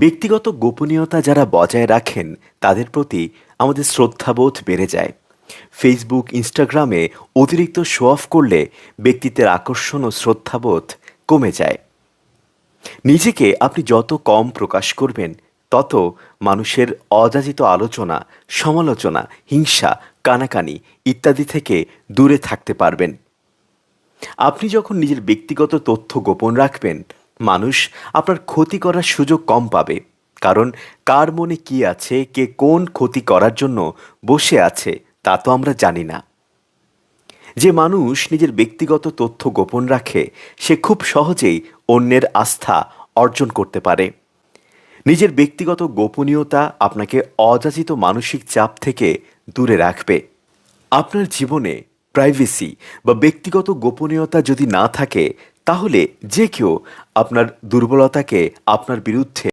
ব্যক্তিগত গোপনীয়তা যারা বজায় রাখেন, তাদের প্রতি আমাদের শ্রদ্ধাবোধ বেড়ে যায়। ফেসবুক ইনস্টাগ্রামে অতিরিক্ত শো অফ করলে ব্যক্তিত্বের আকর্ষণ ও শ্রদ্ধাবোধ কমে যায়। নিজেকে আপনি যত কম প্রকাশ করবেন, তত মানুষের অযাচিত আলোচনা, সমালোচনা, হিংসা, কানাকানি ইত্যাদি থেকে দূরে থাকতে পারবেন। আপনি যখন নিজের ব্যক্তিগত তথ্য গোপন রাখবেন মানুষ আপনার ক্ষতি করার সুযোগ কম পাবে। কারণ কার মনে কি আছে, কে কোন ক্ষতি করার জন্য বসে আছে, তা তো আমরা জানি না। যে মানুষ নিজের ব্যক্তিগত তথ্য গোপন রাখে, সে খুব সহজেই অন্যের আস্থা অর্জন করতে পারে। নিজের ব্যক্তিগত গোপনীয়তা আপনাকে অযাচিত মানসিক চাপ থেকে দূরে রাখবে। আপনার জীবনে প্রাইভেসি বা ব্যক্তিগত গোপনীয়তা যদি না থাকে তাহলে যে কেউ আপনার দুর্বলতাকে আপনার বিরুদ্ধে